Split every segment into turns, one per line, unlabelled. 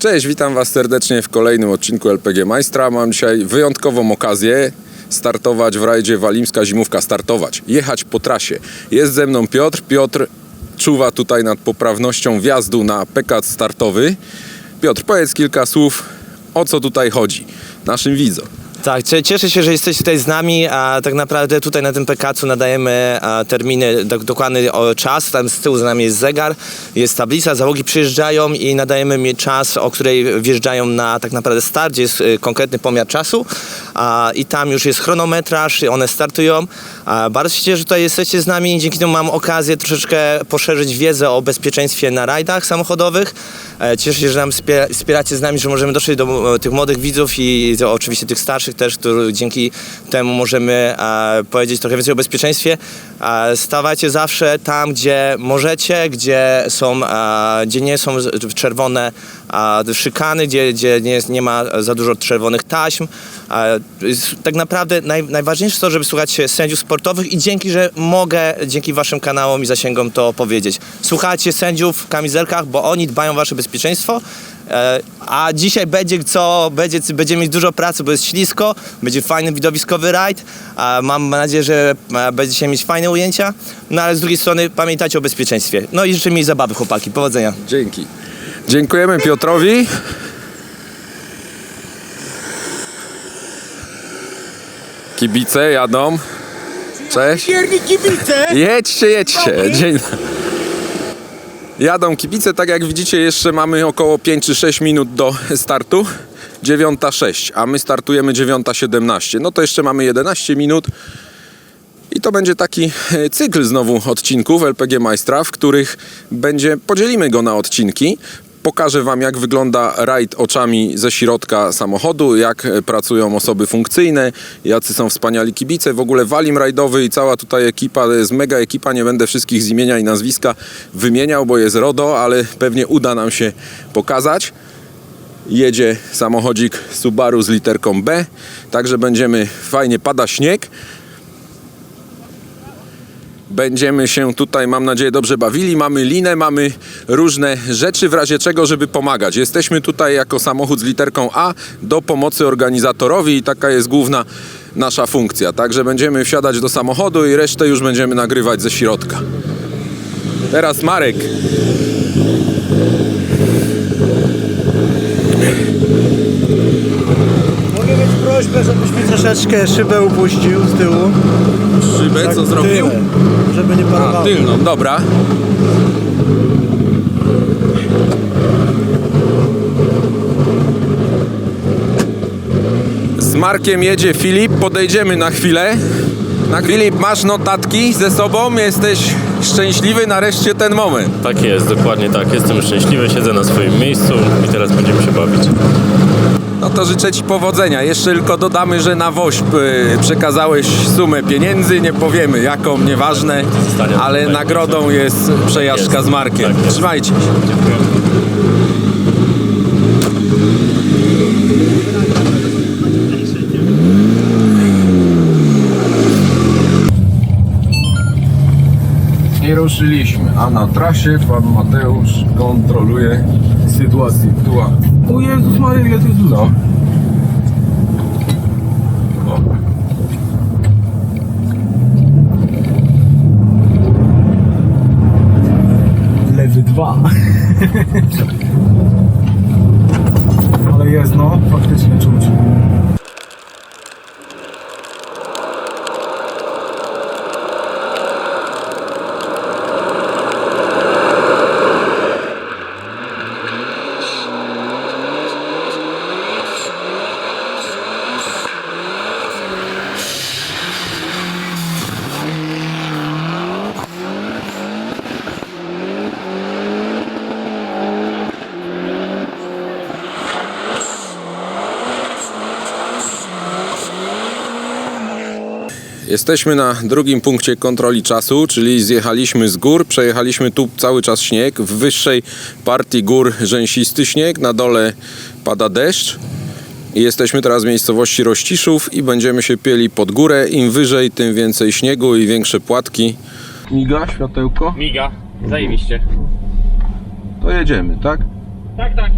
Cześć, witam Was serdecznie w kolejnym odcinku LPG Majstra. Mam dzisiaj wyjątkową okazję startować w rajdzie Walimska Zimówka. Startować, jechać po trasie. Jest ze mną Piotr. Piotr czuwa tutaj nad poprawnością wjazdu na pekat startowy. Piotr, powiedz kilka słów, o co tutaj chodzi naszym widzom.
Tak, cie- cieszę się, że jesteś tutaj z nami, a tak naprawdę tutaj na tym PKC nadajemy terminy, dok- dokładny czas, tam z tyłu za nami jest zegar, jest tablica, załogi przyjeżdżają i nadajemy czas, o której wjeżdżają na tak naprawdę start, gdzie jest y, konkretny pomiar czasu a, i tam już jest chronometraż one startują. A, bardzo się cieszę, że tutaj jesteście z nami, dzięki temu mam okazję troszeczkę poszerzyć wiedzę o bezpieczeństwie na rajdach samochodowych. E, Cieszę się, że nam wspie- wspieracie z nami, że możemy dotrzeć do e, tych młodych widzów i oczywiście tych starszych też, którzy dzięki temu możemy e, powiedzieć trochę więcej o bezpieczeństwie. Stawajcie zawsze tam, gdzie możecie, gdzie, są, gdzie nie są czerwone e, szykany, gdzie, gdzie nie, jest, nie ma za dużo czerwonych taśm. Jest tak naprawdę naj, najważniejsze to, żeby słuchać sędziów sportowych i dzięki, że mogę dzięki waszym kanałom i zasięgom to powiedzieć. Słuchajcie sędziów w kamizelkach, bo oni dbają o wasze bezpieczeństwo. E, A dzisiaj będzie co, będzie, będziemy mieć dużo pracy, bo jest ślisko, będzie fajny widowiskowy rajd. A Mam nadzieję, że e, będziecie mieć fajne ujęcia. No ale z drugiej strony pamiętajcie o bezpieczeństwie. No i życzę mi zabawy, chłopaki. Powodzenia.
Dzięki. Dziękujemy Piotrowi. Kibice jadą. Cześć.
Pierni kibice!
Jedźcie, jedźcie. Dzień. Jadą kibice, tak jak widzicie, jeszcze mamy około 5 czy 6 minut do startu. 9.06, a my startujemy 9.17. No to jeszcze mamy 11 minut. I to będzie taki e, cykl znowu odcinków LPG Majstra, w których będzie, podzielimy go na odcinki. Pokażę Wam, jak wygląda rajd oczami ze środka samochodu, jak e, pracują osoby funkcyjne, jacy są wspaniali kibice. W ogóle Walim rajdowy i cała tutaj ekipa, to jest mega ekipa, nie będę wszystkich z imienia i nazwiska wymieniał, bo jest RODO, ale pewnie uda nam się pokazać jedzie samochodzik Subaru z literką B, także będziemy, fajnie pada śnieg. Będziemy się tutaj, mam nadzieję, dobrze bawili. Mamy linę, mamy różne rzeczy, w razie czego, żeby pomagać. Jesteśmy tutaj jako samochód z literką A do pomocy organizatorowi i taka jest główna nasza funkcja. Także będziemy wsiadać do samochodu i resztę już będziemy nagrywać ze środka. Teraz Marek.
Mogę mieć prośbę, żebyś mi troszeczkę szybę upuścił z tyłu.
Szybę, co
Tak,
zrobił?
tyłem, Żeby nie
A,
parowało.
tylną, dobra. Z Markiem jedzie Filip, podejdziemy na chwilę. Na Filip, masz notatki ze sobą, jesteś szczęśliwy, nareszcie ten moment.
Tak jest, dokładnie tak. Jestem szczęśliwy, siedzę na swoim miejscu i teraz będziemy się bawić.
No to życzę Ci powodzenia. Jeszcze tylko dodamy, że na WOŚP y, przekazałeś sumę pieniędzy, nie powiemy jaką, nieważne, ale nagrodą jest przejażdżka z Markiem.
Tak jest.
Trzymajcie się. I ruszyliśmy, a na trasie pan Mateusz kontroluje sytuację. Była.
O Jezus Maria, ile tych ludzi.
No. O.
Lewy dwa.
Jesteśmy na drugim punkcie kontroli czasu, czyli zjechaliśmy z gór, przejechaliśmy tu cały czas śnieg. W wyższej partii gór rzęsisty śnieg, na dole pada deszcz. I jesteśmy teraz w miejscowości Rościszów i będziemy się pieli pod górę. Im wyżej, tym więcej śniegu i większe płatki. Miga, światełko?
Miga, zajebiście.
To jedziemy, tak?
Tak, tak.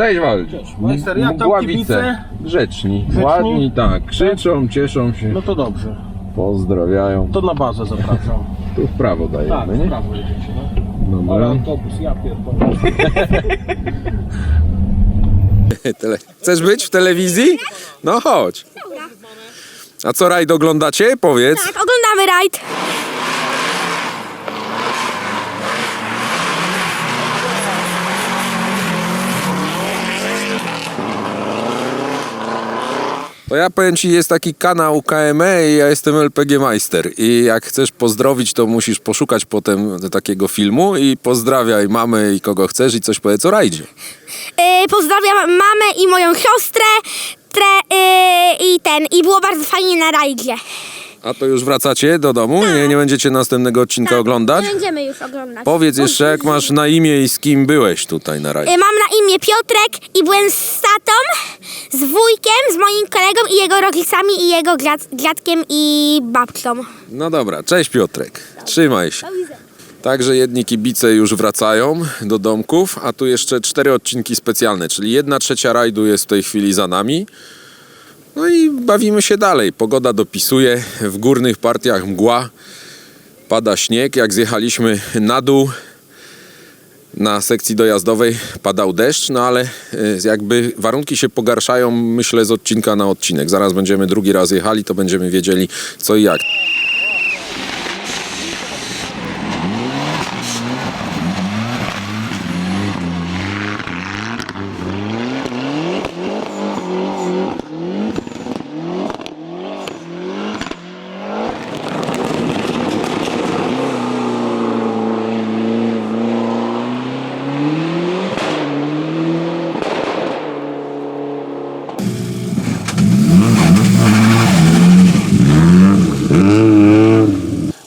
Cześć Waldzie.
Majster, jak tam
Mgławice.
kibice?
Grzeczni.
Grzeczni?
Ładni, tak. Krzyczą, cieszą się,
No to dobrze.
pozdrawiają.
To na bazę zapraszam.
Tu w prawo
Tak,
dajemy,
w
nie?
prawo jedziecie, no. Ale
Dobra.
autobus, ja pierdolę.
Tele... Chcesz być w telewizji? No chodź. A co rajd oglądacie? Powiedz.
Tak, oglądamy rajd.
To ja powiem ci, jest taki kanał KME i ja jestem LPG Majster. I jak chcesz pozdrowić, to musisz poszukać potem takiego filmu i pozdrawiaj mamę i kogo chcesz i coś powiedz o rajdzie.
Yy, pozdrawiam mamę i moją siostrę. Tre, yy, I ten, i było bardzo fajnie na rajdzie.
A to już wracacie do domu? Nie, nie będziecie następnego odcinka oglądać?
Nie będziemy już oglądać.
Powiedz jeszcze, jak masz na imię i z kim byłeś tutaj na rajdzie.
Yy, mam na imię Piotrek i byłem z tatą, z wujkiem, z moim kolegą i jego rodzicami i jego dziad, dziadkiem i babcią.
No dobra, cześć Piotrek. Trzymaj się. Także jedni kibice już wracają do domków, a tu jeszcze cztery odcinki specjalne, czyli jedna trzecia rajdu jest w tej chwili za nami. No i bawimy się dalej. Pogoda dopisuje, w górnych partiach mgła, pada śnieg. Jak zjechaliśmy na dół na sekcji dojazdowej padał deszcz, no ale y, jakby warunki się pogarszają, myślę, z odcinka na odcinek. Zaraz będziemy drugi raz jechali, to będziemy wiedzieli co i jak.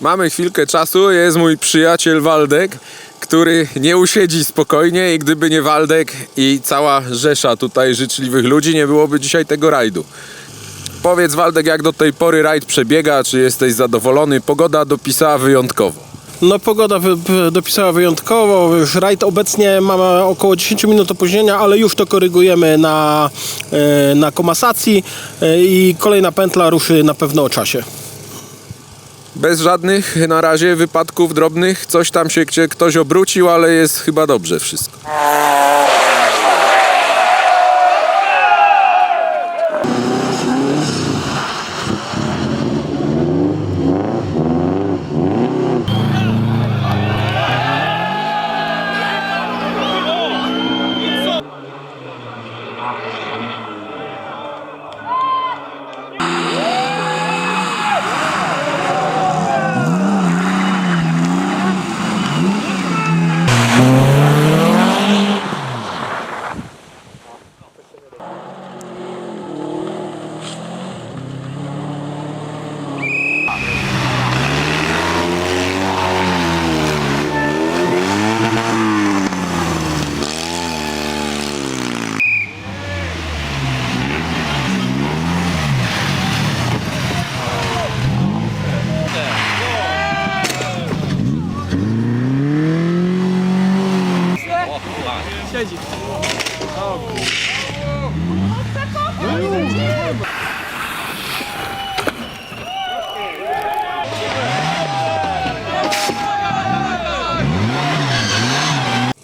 Mamy chwilkę czasu, jest mój przyjaciel Waldek, który nie usiedzi spokojnie i gdyby nie Waldek i cała rzesza tutaj życzliwych ludzi, nie byłoby dzisiaj tego rajdu. Powiedz Waldek, jak do tej pory rajd przebiega, czy jesteś zadowolony? Pogoda dopisała wyjątkowo.
No pogoda wy, dopisała wyjątkowo, już rajd obecnie mamy około 10 minut opóźnienia, ale już to korygujemy na, e, na komasacji e, i kolejna pętla ruszy na pewno o czasie.
Bez żadnych na razie wypadków drobnych, coś tam się gdzie ktoś obrócił, ale jest chyba dobrze wszystko. Bye.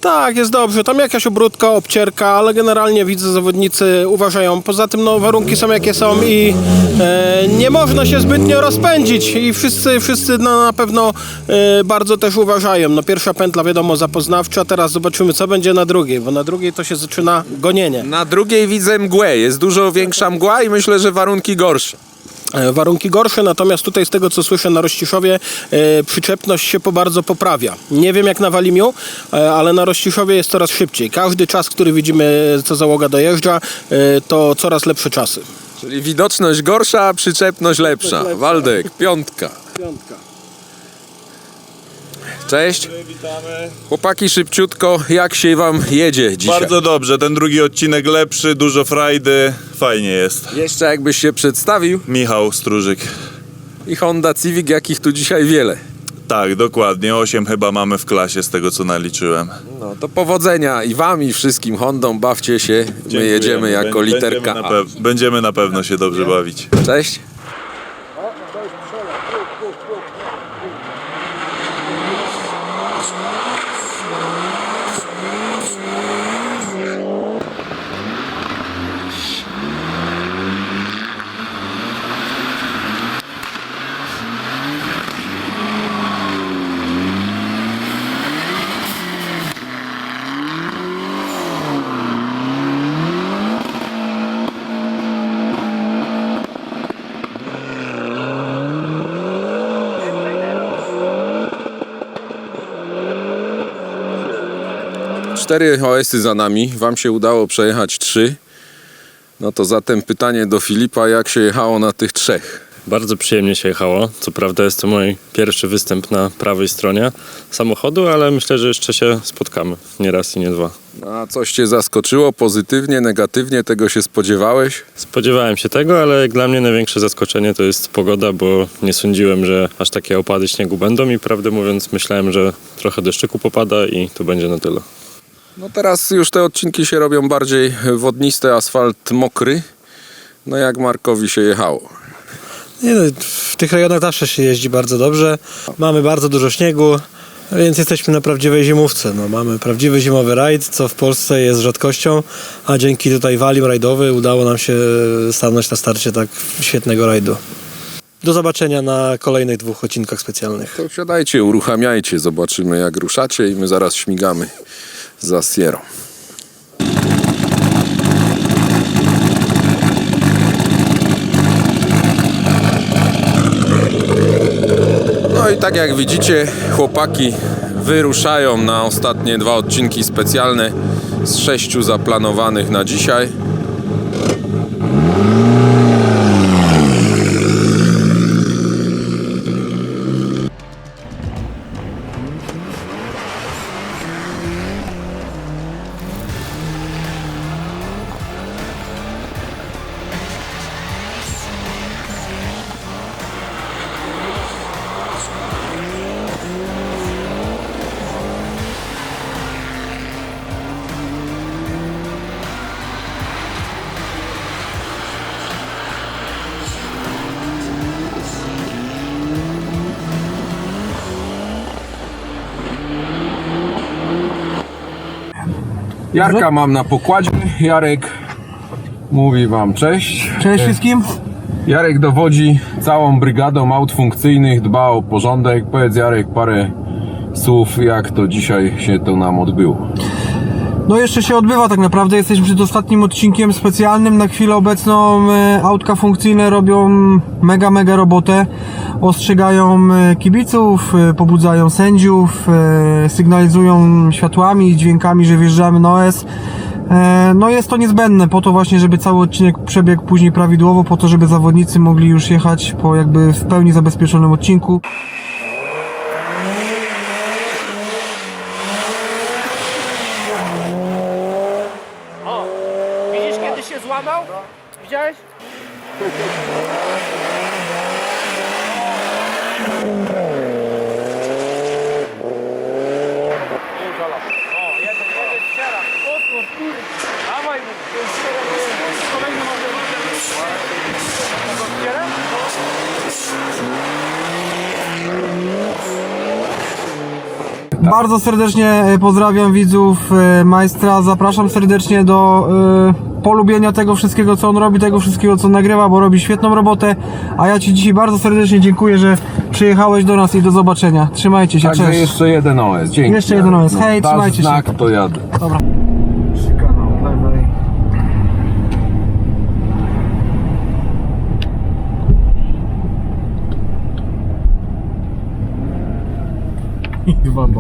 Tak, jest dobrze. Tam jakaś obrótka, obcierka, ale generalnie widzę, zawodnicy uważają. Poza tym no, warunki są jakie są i e, nie można się zbytnio rozpędzić i wszyscy, wszyscy no, na pewno e, bardzo też uważają. No, pierwsza pętla wiadomo zapoznawcza, teraz zobaczymy co będzie na drugiej, bo na drugiej to się zaczyna gonienie.
Na drugiej widzę mgłę, jest dużo większa mgła i myślę, że warunki gorsze.
E, Warunki gorsze, natomiast tutaj z tego co słyszę na Rościszowie e, przyczepność się po bardzo poprawia. Nie wiem jak na Walimiu, e, ale na Rościszowie jest coraz szybciej. Każdy czas, który widzimy, co załoga dojeżdża, e, to coraz lepsze czasy.
Czyli widoczność gorsza, przyczepność lepsza. Waldek, piątka.
Piątka.
Cześć.
Witamy.
Chłopaki, szybciutko, jak się wam jedzie dzisiaj?
Bardzo dobrze, ten drugi odcinek lepszy, dużo frajdy, fajnie jest.
Jeszcze jakbyś się przedstawił.
Michał Strużyk.
I Honda Civic, jakich tu dzisiaj wiele.
Tak, dokładnie, 8 chyba mamy w klasie z tego co naliczyłem.
No to powodzenia i wam i wszystkim Hondą, bawcie się. My
Dziękujemy.
jedziemy jako
Bę-
literka
będziemy na,
A.
pew- będziemy na pewno się dobrze bawić.
Cześć. Cztery OS-y za nami, wam się udało przejechać trzy. No to zatem pytanie do Filipa, jak się jechało na tych trzech?
Bardzo przyjemnie się jechało. Co prawda jest to mój pierwszy występ na prawej stronie samochodu, ale myślę, że jeszcze się spotkamy. Nie raz i nie dwa.
A coś cię zaskoczyło pozytywnie, negatywnie, tego się spodziewałeś?
Spodziewałem się tego, ale jak dla mnie największe zaskoczenie to jest pogoda, bo nie sądziłem, że aż takie opady śniegu będą i prawdę mówiąc myślałem, że trochę deszczyku popada i to będzie na tyle.
No teraz już te odcinki się robią bardziej wodniste, asfalt mokry. No jak Markowi się jechało?
Nie no, w tych rejonach zawsze się jeździ bardzo dobrze. Mamy bardzo dużo śniegu, więc jesteśmy na prawdziwej zimówce. No, mamy prawdziwy zimowy rajd, co w Polsce jest rzadkością, a dzięki tutaj walim rajdowy udało nam się stanąć na starcie tak świetnego rajdu. Do zobaczenia na kolejnych dwóch odcinkach specjalnych.
To wsiadajcie, uruchamiajcie, zobaczymy jak ruszacie i my zaraz śmigamy za Sierą. No i tak jak widzicie, chłopaki wyruszają na ostatnie dwa odcinki specjalne z sześciu zaplanowanych na dzisiaj. Jarka mam na pokładzie. Jarek mówi wam cześć.
Cześć wszystkim.
Jarek dowodzi całą brygadą aut funkcyjnych, dba o porządek. Powiedz Jarek parę słów, jak to dzisiaj się to nam odbyło.
No jeszcze się odbywa tak naprawdę, jesteśmy przed ostatnim odcinkiem specjalnym. Na chwilę obecną e, autka funkcyjne robią mega, mega robotę. Ostrzegają e, kibiców, e, pobudzają sędziów, sygnalizują światłami i dźwiękami, że wjeżdżamy na OS. No jest to niezbędne po to właśnie, żeby cały odcinek przebiegł później prawidłowo, po to, żeby zawodnicy mogli już jechać po jakby w pełni zabezpieczonym odcinku.
Widziałeś?
Bardzo serdecznie e, pozdrawiam widzów e, Majstra. Zapraszam serdecznie do e, polubienia tego wszystkiego, co on robi, tego wszystkiego, co nagrywa, bo robi świetną robotę. A ja Ci dzisiaj bardzo serdecznie dziękuję, że przyjechałeś do nas i do zobaczenia. Trzymajcie się,
Także
cześć.
jeszcze jeden OS. Dzięki.
Jeszcze jeden OS. Hej,
dasz
trzymajcie się.
znak, to jadę.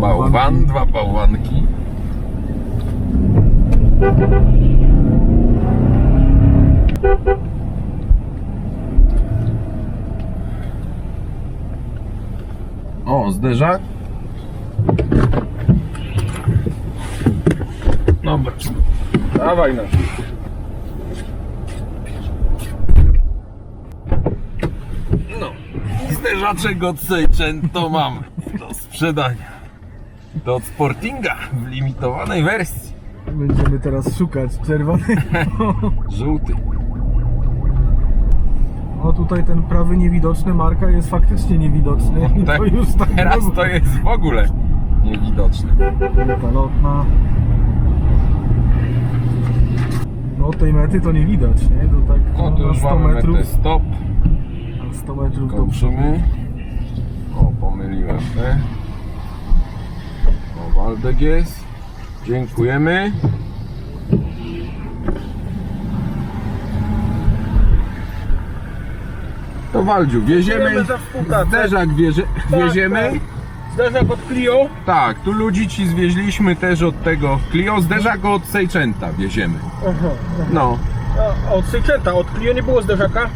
Bałwan, dwa bałwanki. O, zderzak. Dobra. Dawaj na. No. Zderzaczek od Sejczeń to mamy do sprzedania. Od Sportinga w limitowanej wersji.
Będziemy teraz szukać czerwonej.
Żółty.
O tutaj ten prawy niewidoczny Marka jest faktycznie niewidoczny. I
Tak,
to już tak
teraz to jest w ogóle niewidoczne.
Ruta lotna. No tej mety to nie widać, nie? To tak
No tu
na
już
100
mamy
metrów.
metę stop.
Na 100 metrów to
Kończymy. O, pomyliłem te. O, Waldek jest. Dziękujemy. To Waldziu, wieziemy.
Dziękujemy za współpracę.
Zderzak wiezie, wieziemy.
tak. Zderzak od Clio.
Tak, tu ludzi ci zwieźliśmy też od tego Clio. Zderzak od Sejczęta wieziemy.
Aha.
No,
A, od Sejczęta, od Clio nie było zderzaka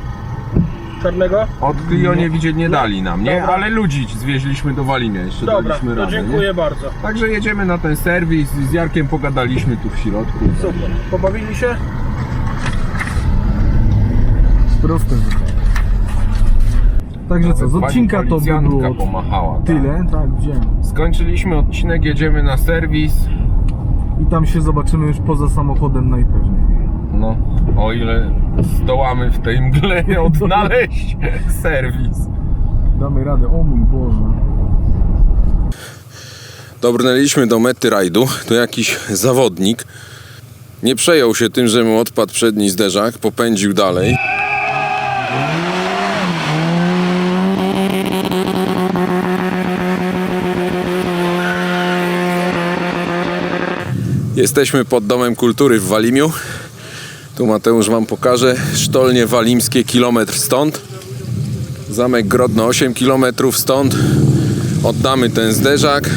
czarnego.
od Clio nie widzieć nie dali nam, nie?
Dobra.
Ale ludzi ci zwieźliśmy do Walimia jeszcze
Dobra,
daliśmy
to
radę,
dziękuję
Nie?
bardzo.
Także jedziemy na ten serwis, z Jarkiem pogadaliśmy tu w środku.
Super. Pobawili się?
proste. Także co, z odcinka to by było
pomachała. tak.
tyle. Tak, wziąłem.
Skończyliśmy odcinek, jedziemy na serwis.
I tam się zobaczymy już poza samochodem najpewniej.
No, o ile zdołamy w tej mgle odnaleźć serwis.
Damy radę, o mój Boże.
Dobrnęliśmy do mety rajdu. To jakiś zawodnik. Nie przejął się tym, że mu odpadł przedni zderzak, popędził dalej. Jesteśmy pod Domem Kultury w Walimiu. Tu Mateusz Wam pokaże. Sztolnie walimskie, kilometr stąd. Zamek Grodno 8 km stąd. Oddamy ten zderzak.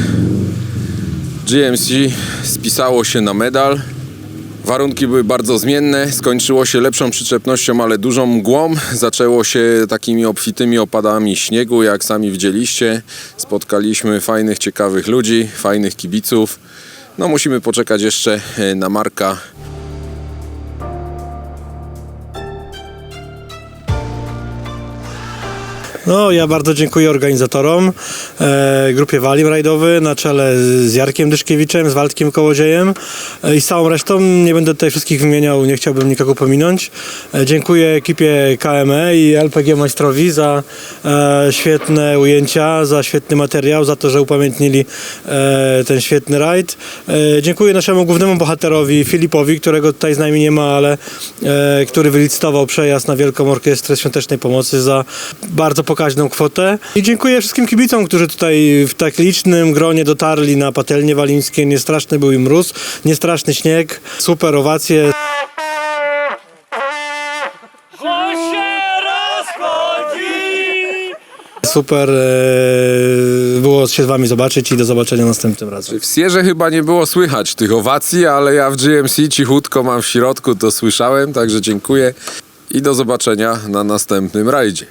GMC spisało się na medal. Warunki były bardzo zmienne, skończyło się lepszą przyczepnością, ale dużą mgłą. Zaczęło się takimi obfitymi opadami śniegu, jak sami widzieliście. Spotkaliśmy fajnych, ciekawych ludzi, fajnych kibiców. No musimy poczekać jeszcze e, na Marka
No, ja bardzo dziękuję organizatorom, e, grupie Walim Rajdowy na czele z Jarkiem Dyszkiewiczem, z Waldkiem Kołodziejem e, i z całą resztą. Nie będę tutaj wszystkich wymieniał, nie chciałbym nikogo pominąć. E, dziękuję ekipie KME i LPG Majstrowi za e, świetne ujęcia, za świetny materiał, za to, że upamiętnili e, ten świetny rajd. E, dziękuję naszemu głównemu bohaterowi Filipowi, którego tutaj z nami nie ma, ale e, który wylicytował przejazd na Wielką Orkiestrę Świątecznej Pomocy za bardzo pokaźną kwotę. I dziękuję wszystkim kibicom, którzy tutaj w tak licznym gronie dotarli na patelnie walimskie. Niestraszny był im mróz, niestraszny śnieg, super owacje. Super e, było się z wami zobaczyć i do zobaczenia następnym razem.
W Sierze chyba nie było słychać tych owacji, ale ja w GMC cichutko mam w środku, to słyszałem, także dziękuję i do zobaczenia na następnym rajdzie.